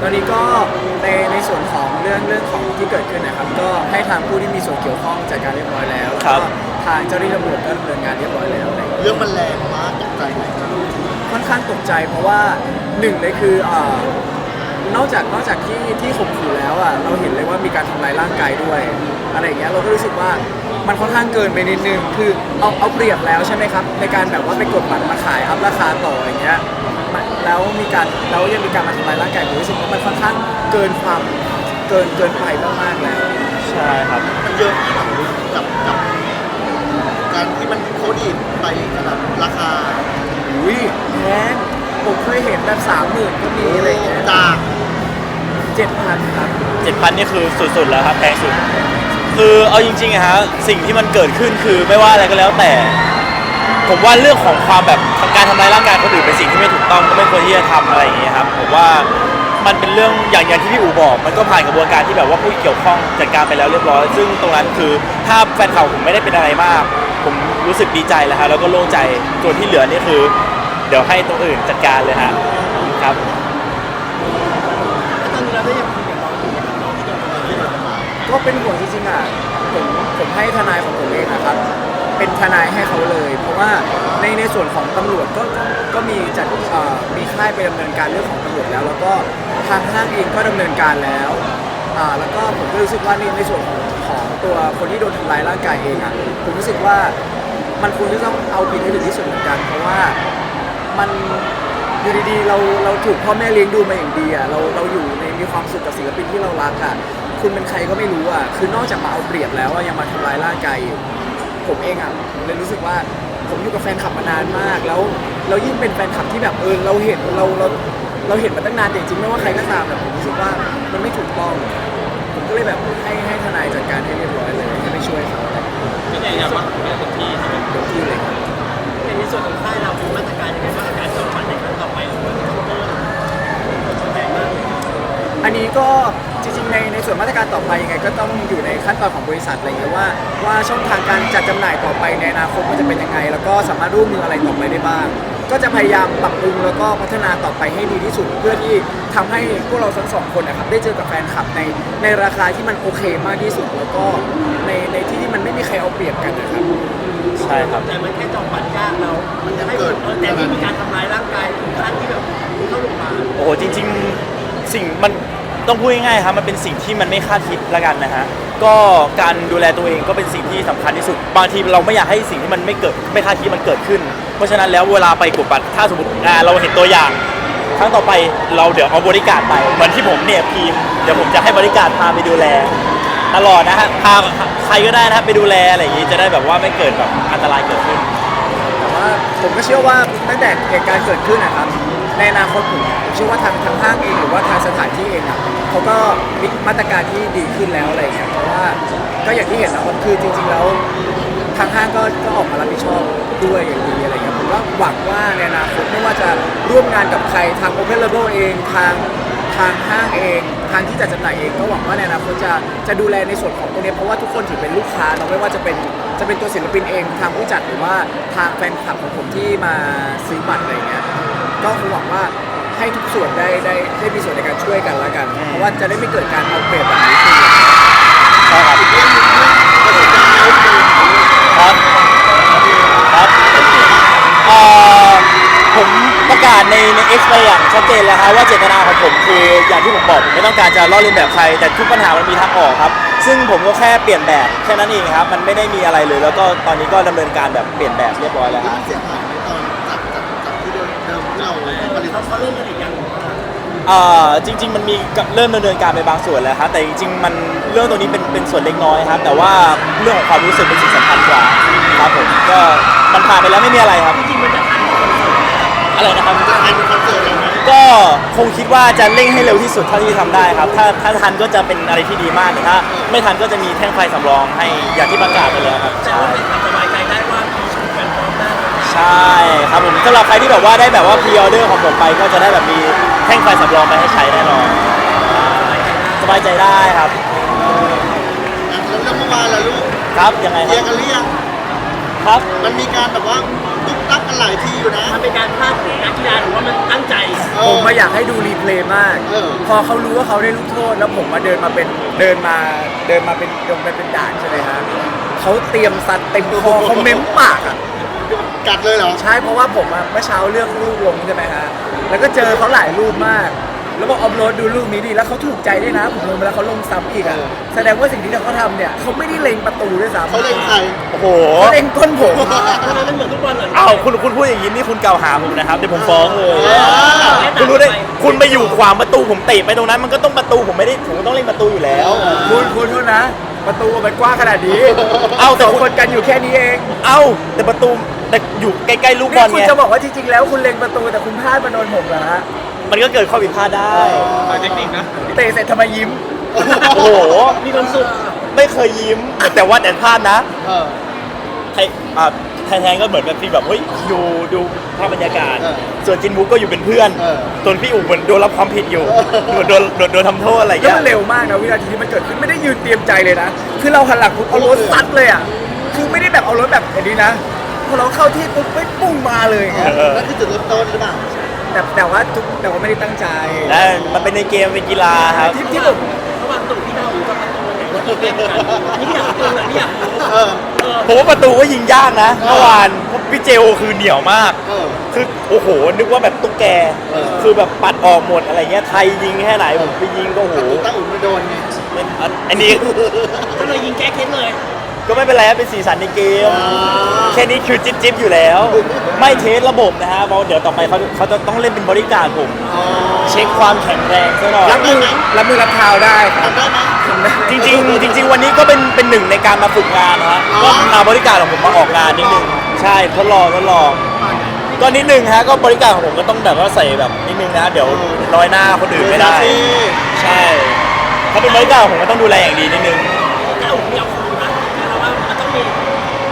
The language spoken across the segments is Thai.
ตอนนี้ก็ในในส่วนของเรื่องเรื่องของที่เกิดขึ้นนะครับ ก็ให้ทางผู้ที่มีส่วนเกี่ยวข้องจัดการเรียบร้อยแล้วแล้วครัก็บทางเจ้าหน้าที่ตำรวจก็ดำเนินงานเรียบร้อยแล้วอะไรอย่างเงี้ย เรื่องมันแรงมากตกใจไหมค่อนข้างตกใจเพราะว่าหนึ่งเลยคือเอ่อนอกจากนอกจากที่ที่ข่มขู่แล้วอะเราเห็นเลยว่ามีการทำลายร่างกายด้วย อะไรอย่างเงี้ยเราก็รู้สึกว่ามันค่อนข้างเกินไปนิดนึงคือเอาเอาเปรียบแล้วใช่ไหมครับ ในการแบบว่าไปกดบัตรมาขายอัพราคาต่ออย่างเงี้ยมัน แล้วมีการแล้วยังมีการมาทำลายร่างกายผมรู้สึกว่ามันค่อนข้างเกินความเกินเกินไปมากๆแล้วใช่ครับ มันเยอะมากกับกับการที่มันโคดีดไปขนาดราคาอุ้ยแพงผมเคยเห็นแบบสามหมื่นก็มีอะไรอย่างเงี้ยจากเจ็ดพันครับเจ็ดพันนี่คือสุดๆแล้วครับแพงสุด คือเอาจริงๆอะฮะสิ่งที่มันเกิดขึ้นคือไม่ว่าอะไรก็แล้วแต่ ผมว่าเรื่องของความแบบการทำร้ายร่างกายคนอื่นเป็นสิ่งที่ไม่ถูกต้องก็ไม่ควรที่จะทำอะไรอย่างเงี้ยครับผมว่ามันเป็นเรื่องอย่างอย่างที่พี่อูบอก มันก็ผ่านกระบวนการที่แบบว่าผู้เกี่ยวข้องจัดการไปแล้วเรียบร้อย ซึ่งตรงนั้นคือถ้าแฟนข่าวผมไม่ได้เป็นอะไรมาก ผมรู้สึกดีใจแล้วฮะแล้วก็โล่งใจส่วนที่เหลือนี่คือ เดี๋ยวให้ตรงอื่นจัดการเลยฮะครับ ตอนนี้เราได้ยังคุยกับน้องอยู่กับน้องที่โดนทำร้ายที่โดนทำร้ายก็เป็นห่วงจริงๆอะผมผมให้ทนายของผมเองนะครับ เป็นทนายให้เขาเลย เพราะว่าในในส่วนของตำรวจก็ก็มีจัดเอ่อมีค่ายไปดำเนินการเรื่องของตำรวจแล้ว แล้วก็ทางห้างเองก็ดำเนินการแล้วอ่าแล้วก็ผมก็รู้สึกว่าในในส่วนของของตัวคนที่โดนทำร้ายร่างกายเองอะผมรู้สึกว่ามันควรจะต้องเอาผิดให้ถึงที่สุดเหมือนกัน เพราะว่า มันอยู่ดีๆเราเราถูกพ่อแม่เลี้ยงดูมาอย่างดีอะเราเราอยู่ในมีความสุขกับศิลปินที่เรารักอะคุณเป็นใครก็ไม่รู้อะคือนอกจากมาเอาเปรียบแล้วอะยังมาทำร้ายร่างกายอยู่ ผมเองอะผมเลยรู้สึกว่าผมอยู่กับแฟนคลับมานานมาก แล้วเรายิ่งเป็นแฟนคลับที่แบบเออเราเห็นเราเราเราเห็นมาตั้งนานแต่จริงๆไม่ว่าใครก็ตามแต่ผมรู้สึกว่ามันไม่ถูกต้อง ผมก็เลยแบบให้ให้ทนายจัดการให้เรียบร้อยเลยให้ไปช่วยเขาอะไรก็ยืนยันว่าไม่เป็นที่ใช่ไหมเต็มที่เลยครับในส่วนของค่ายเรามีมาตรการยังไงบ้างในการจองบัตรในครั้งต่อไปหรือว่าจะต้องเพิ่มแพงมาก อันนี้ก็ จริงๆในในส่วนมาตรการต่อไปยังไงก็ต้องอยู่ในขั้นตอนของบริษัทอะไรเงี้ยว่า ว่าช่องทางการจัดจำหน่ายต่อไปในอนาคตมันจะเป็นยังไง แล้วก็สามารถร่วมมืออะไรต่อไปได้บ้าง ก็จะพยายามปรับปรุงแล้วก็พัฒนาต่อไปให้ดีที่สุด เพื่อที่ทำให้พวกเราทั้งสองคนนะครับได้เจอกับแฟนคลับในในราคาที่มันโอเคมากที่สุด แล้วก็ในในที่ที่มันไม่มีใครเอาเปรียบกันนะครับ ใช่ครับ แต่มันแค่จองบัตรยากเรา มันจะให้เกิดแต่ไม่มีการทำร้ายร่างกายถึงขั้นที่แบบเข้าโรงพยาบาล โอ้โหจริง ๆ สิ่งมัน ต้องพูดง่ายๆครับมันเป็นสิ่งที่มันไม่คาดคิดละกันนะฮะก็การดูแลตัวเองก็เป็นสิ่งที่สำคัญที่สุดบางทีเราไม่อยากให้สิ่งที่มันไม่เกิดไม่คาดคิดมันเกิดขึ้น เพราะฉะนั้นแล้วเวลาไปกดบัตรถ้าสมมติอ่าเราเห็นตัวอย่าง ครั้งต่อไปเราเดี๋ยวเอาบริการไปเหมือนที่ผมเนี่ยพีมเดี๋ยวผมจะให้บริการพาไปดูแล ตลอดนะฮะพาใครก็ได้นะครับไปดูแลอะไรอย่างนี้จะได้แบบว่าไม่เกิดแบบอันตรายเกิดขึ้น แต่ว่าผมก็เชื่อว่าตั้งแต่เหตุการณ์เกิดขึ้นนะครับ ในอนาคตผมเชื่อว่าทางทางห้างเองหรือว่าทางสถานที่เองอะเขาก็มีมาตรการที่ดีขึ้นแล้วอะไรอย่างเงี้ยเพราะว่าก็อย่างที่เห็นนะครับคือจริง ๆ แล้วทางห้างก็ก็ออกมารับผิดชอบด้วยอย่างดีอะไรเงี้ยผมก็หวังว่าในอนาคตไม่ว่าจะร่วมงานกับใครทาง Open Label เองทางทางห้างเองทางที่จัดจำหน่ายเองก็หวังว่าในอนาคตจะจะดูแลในส่วนของตรงนี้เพราะว่าทุกคนถือเป็นลูกค้าเราไม่ว่าจะเป็นจะเป็นตัวศิลปินเองทางผู้จัดหรือว่าทางแฟนคลับของผมที่มาซื้อบัตรอะไรเงี้ย ก็คงหวังว่าให้ทุกส่วนได้ได้ได้มีส่วนในการช่วยกันละกัน เพราะว่าจะได้ไม่เกิดการเอาเปรียบแบบนี้ขึ้นใช่ครับครับครับเอ่อผมประกาศในใน X ไปอย่างชัดเจนแล้วครับว่าเจตนาของผมคืออย่างที่ผมบอกผมไม่ต้องการจะล่อเลียนแบบใคร แต่ทุกปัญหามันมีทางออกครับ ซึ่งผมก็แค่เปลี่ยนแบบแค่นั้นเองครับ มันไม่ได้มีอะไรเลย แล้วก็ตอนนี้ก็ดำเนินการแบบเปลี่ยนแบบเรียบร้อยแล้วครับ เขาเขาเริ่มผลิตยังเอ่อจริง ๆ มันมีเริ่มดำเนินการไปบางส่วนแล้วครับแต่จริงๆมันเรื่องตรงนี้เป็นเป็นส่วนเล็กน้อยครับ แต่ว่าเรื่องของความรู้สึกเป็นสิ่งสำคัญกว่าครับผมก็มันผ่านไปแล้วไม่มีอะไรครับจริงๆมันจะทันคอนเสิร์ตอะไรนะครับจะทันคอนเสิร์ตเราไหมก็คงคิดว่าจะเร่งให้เร็วที่สุดเท่าที่ทำได้ครับ ถ้าถ้าทันก็จะเป็นอะไรที่ดีมากแต่ถ้าไม่ทันก็จะมีแท่งไฟสำรองให้อย่างที่ประกาศไปแล้วครับแต่ใช่ ว่าเป็นความสบาย ใช่ครับผมสำหรับใครที่แบบว่าได้แบบว่าพรีออเดอร์ของผมไปก็จะได้แบบมีแท่งไฟสำรองไปให้ใช้แน่นอนสบายใจได้ครับแล้วเรื่องเมื่อวานล่ะลูกครับยังไงเคคลียรับร์กันหรือยังครับ มันมีการแบบว่าตุ๊กตักกันหลายทีอยู่นะ มันเป็นการพลาดของนักกีฬาหรือว่ามันตั้งใจ เอออผมมาอยากให้ดูรีเพลย์มาก เออ พอเขารู้ว่าเขาได้ลูกโทษ แล้วผมมาเดินมาเป็นเดินมาเดินมาเป็นเดินไปเป็นด่านใช่ไหมฮะเขาเตรียมซัดเต็มคอเขาเม้มปากอะ กัดเลยเหรอ ใช่เพราะว่าผมอะเมื่อเช้าเลือกรูปลงใช่ไหมฮะแล้วก็เจอเขาหลายรูปมาก แล้วบอกอัพโหลดดูรูปนี้ดีแล้วเขาถูกใจด้วยนะผมลงไปแล้วเขาลงซ้ำอีกอะเออ แสดงว่าสิ่งที่เขาทำเนี่ยเขาไม่ได้เล็งประตูด้วยซ้ำเขาเล่นใครโอ้โห เขาเล็งก้นผมทำไมมันเหมือนทุกวันเหรออ้าวคุณคุณพูดอย่างนี้นี่คุณกล่าวหาผมนะครับเดี๋ยวผมฟ้องเลยอ่าคุณรู้ได้คุณไปอยู่ขวางประตูผมเตะไปตรงนั้น มันก็ต้องประตูผมไม่ได้ผมก็ต้องเล่นประตูอยู่แล้ว คุณคุณโทษนะ ประตูมันกว้างขนาดนี้เอ้าแต่สองคุณคนกันอยู่แค่นี้เอง เอ้าแต่ประตู แต่อยู่ใกล้ๆลูกบนี่อลคุณไงจะบอกว่าจริงๆ แล้วคุณเล็งประตูแต่คุณพลาดมาโดนผมเหรอฮะมันก็เกิดข้อผิดพลาดได้เทคนิคนะเตะเสร็จทำไมยิ้ม โอ้โห มีความสุขไม่เคยยิ้ม แต่ว่าแต่พลาดนะ เออ ไทยอ่าไทยแทนก็เหมือนแบบฟีลแบบเฮ้ยดูดูภาพบรรยากาศ เออส่วนจินบุ๊กก็อยู่เป็นเพื่อนเออ ส่วนพี่อู๋เหมือนโดนรับความผิดอยู่เหมือนโดนโดนโดนทำโทษอะไรอย่างแล้วเงี้ยมันเร็วมากนะวินาทีที่มันเกิดขึ้นไม่ได้ยืนเตรียมใจเลยนะ คือเราหันหลังปุ๊บเอารถซัดเลยอะ คือไม่ได้แบบเอารถแบบอย่างนี้นะ พอเราเข้าที่ปุ๊บไม่ปุ้งมาเลยไงเออ นั่นคือจุดเริ่มต้นหรือเปล่าแต่แต่ว่าทุกแต่ว่าไม่ได้ตั้งใจและมันเป็นในเกมเป็นกีฬาครับ ที่ที่ผมระหว่างตู่ที่เราอยู่กับประตูไหนว่าเล่นกันอันนี้อยากรู้เลยนี่อยากรู้เออ เออผมว่าประตูก็ยิงยากนะเมื่อวานพี่เจลคือเหนียวมาก เออ คือโอ้โหนึกว่าแบบตุ๊กแก เออ คือแบบปัดออกหมดอะไรเงี้ยไทยยิงแค่ไหนผมไปยิงก็โอ้โหแต่ตั้งอุ่นไม่โดนไงเป็นอันอันนี้ก็เลยยิงแก้เคล็ดเลย ก็ไม่เป็นไรครับเป็นสีสันในเกมอ่าแค่นี้คือจิ๊บจิ๊บอยู่แล้ว ไม่เทสระบบนะฮะเพราะเดี๋ยวต่อไปเขาเขาจะต้องเล่นเป็นบริการดผมอ๋อเช็คความแข็งแรงซะหน่อย รับมือรับมือรับเท้าได้ครับทำได้ไหมทำได้จริงๆจริง ๆ วันนี้ก็เป็นเป็นหนึ่งในการมาฝึกงานนะฮะอ๋ก็อพาบริการของผมมาออกงานนิดนึงใช่ทดลองทดลอง ก็นิดนึงฮะก็บริการของผมก็ต้องแบบว่าใส่แบบนิดนึงนะเดี๋ยวน้อยหน้าคนอื่นไม่ได้ ใช่ ถ้าเป็นบริการผมก็ต้องดูแลอย่างดีนิดนึง ถ้าอุ่นไม่เอาคืนนะเราว่ามันต้องมี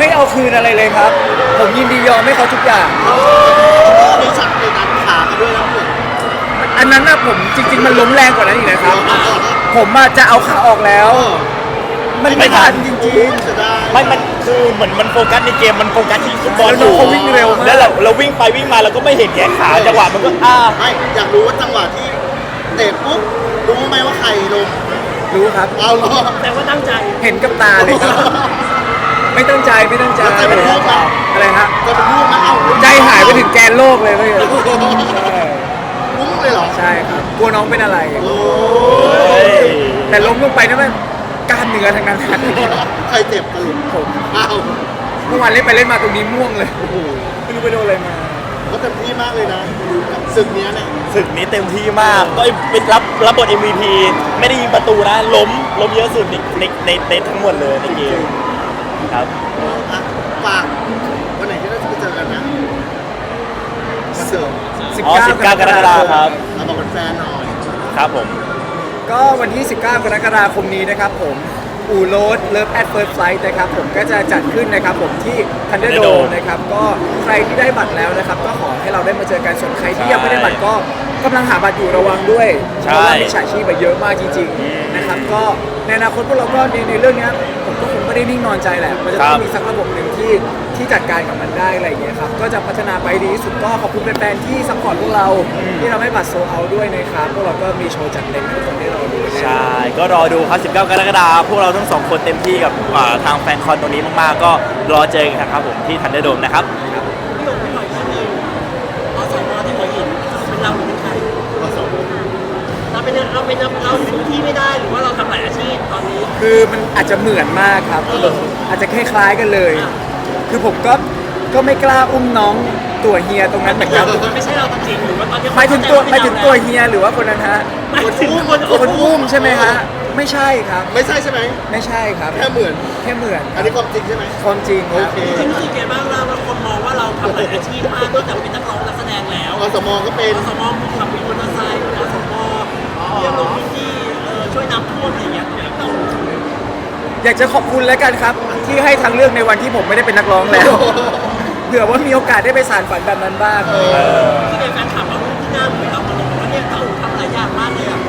ไม่เอาคืนอะไรเลยครับ ผมยินดียอมให้เขาทุกอย่าง มีฉักในดันขากันด้วยนะพี่อันนั้นนะผมจริง ๆ มันล้มแรงกว่านั้นอีกนะครับ ผมอะจะเอาขาออกแล้ว มันไม่ทันจริงเสียดายไม่มันคือเหมือนมันโฟกัสในเกมมันโฟกัสที่ฟุตบอลแล้วน้องเขาวิ่งเร็วมาก แล้วเราเราวิ่งไปวิ่งมาเราก็ไม่เห็นแขนขาจังหวะมันก็อ้าไม่อยากรู้ว่าจังหวะที่เตะปุ๊บรู้ไหมว่าใครลงๆรู้ครับ เอาเหรอแต่ว่าตั้งใจ เห็นกับตาเลยครับ ไม่ตั้งใจไม่ตั้งใจแล้วใจเป็นรูปไหมอะไรฮะจะเป็นรูปไหมเอ้าใจหายไปถึงแกนโลกเลยเมื่อกี้มุ้งเลยเหรอใช่ครับกลัวน้องเป็นอะไร โอ้เฮ้ยแต่ล้มลงไปนั่นมันกล้ามเนื้อทั้งนั้นครับใครเจ็บกันหรือผมอ้าวเมื่อวานเล่นไปเล่นมาตรงนี้ม่วงเลยโอ้โหไม่รู้ไปโดนอะไรมา ก็เต็มที่มากเลยนะกับศึกเนี้ยเนี่ยศึกนี้เต็มที่มาก ก็เป็นรับรับบท MVP ไม่ได้ยิงประตูนะ ล้มล้มเยอะสุดในในในในทั้งหมดเลยในเกม ครับ อะฝากวันไหนที่เราจะไปเจอกันนะมาเสริมอ๋อ19กรกฎาคมครับเราบอกแฟนๆหน่อย ครับผม ก็วันที่ 19 กรกฎาคมนี้นะครับผม อู่โรดเลิฟแอดเฟิร์สไฟล์นะครับผมก็จะจัดขึ้นนะครับผมที่ทันเดอร์โด Thunderdome นะครับก็ใครที่ได้บัตรแล้วนะครับ ก็ขอให้เราได้มาเจอกันส่วนใครที่ใช่ยังไม่ได้บัตรก็กำลังหาบัตรอยู่ระวังด้วยใช่เพราะว่ามีฉาชีพไปเยอะมากจริงอืมๆนะครับก็ในอนาคตพวกเราก็ในในเรื่องเนี้ยผมก็คงไม่ได้นิ่งนอนใจแหละมันจะต้อครังบ มีสักระบบหนึ่งที่ ที่จัดการกับมันได้อะไรอย่างเงี้ยครับ ก็จะพัฒนาไปดีที่สุดก็ขอบคุณแฟนๆที่ซัพพอร์ตพวกเรา ที่ทำให้บัตรโซเอาด้วยนะครับ พวกเราก็มีโชว์จัดเต็มให้ทุกคนได้รอดูแน่นอนใช่ ก็รอดูครับ 19 กรกฎาคมพวกเราทั้งสองคนเต็มที่กับอ่าทางแฟนคอนตรงนี้มากๆ ก็รอเจอกันครับผมที่ทันเดอร์โดมนะครับ พี่หนุ่มพี่หน่อยที่นึงเราสองคนที่หัวหินเป็นเราหรือเป็นใครมาสองเราเป็นเราเป็นเราพื้นที่ไม่ได้หรือว่าเราทำหลายอาชีพตอนนี้ คือมันอาจจะเหมือนมากครับ อาจจะคล้ายๆกันเลย คือผมก็ก็ไม่กล้าอุ้มน้องตัวเฮียตรงนั้นเหมือนกันไม่ใช่เราจริงๆหรือว่าตอนนี้หมายถึงตัวหมายถึงตัวเฮียหรือว่าคนนั้นฮะหมายถึงคนคนอุ้มใช่ไหมฮะไม่ใช่ครับ ไม่ใช่ใช่ไหมไม่ใช่ครับแค่เหมือนแค่เหมือนคอัรันบนี้ความจริงใช่ไหมความจริงครับโอเคจริงรู้สึกไงบ้างเราคนมองว่าเราทำหลายอาชีพมากนอกจากเป็นนักร้องนักแสดงแล้วอสมก็เป็นอสมมีขับวินมอเตอร์ไซค์อสมเยี่ยมลงพื้นที่เอ่อช่วยน้ำท่วมอะไรอย่างเงี้ยต้องอยากจะขอบคุณแล้วกันครับ ที่ให้ทางเลือกในวันที่ผมไม่ได้เป็นนักร้องแล้ว เผื่อว่ามีโอกาสได้ไปสานฝันแบบนั้นบ้าง ที่เป็นแฟนคลับเราที่หน้าเหมือนเราบอกว่าเนี่ยเขาทำหลายอย่างมากเลยอะ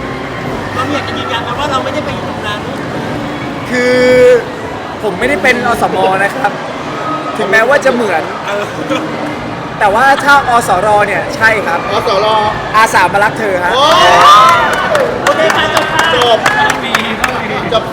เราอยากจะยืนยันนะว่าเราไม่ได้ไปอยู่ตรงนั้นคือผมไม่ได้เป็นอสมนะครับ ถึงแม้ว่าจะเหมือน แต่ว่าถ้าอสรเนี่ยใช่ครับ อสรอาสามารักเธอฮะ โอ้โอเคค่ะจบค่ะจบ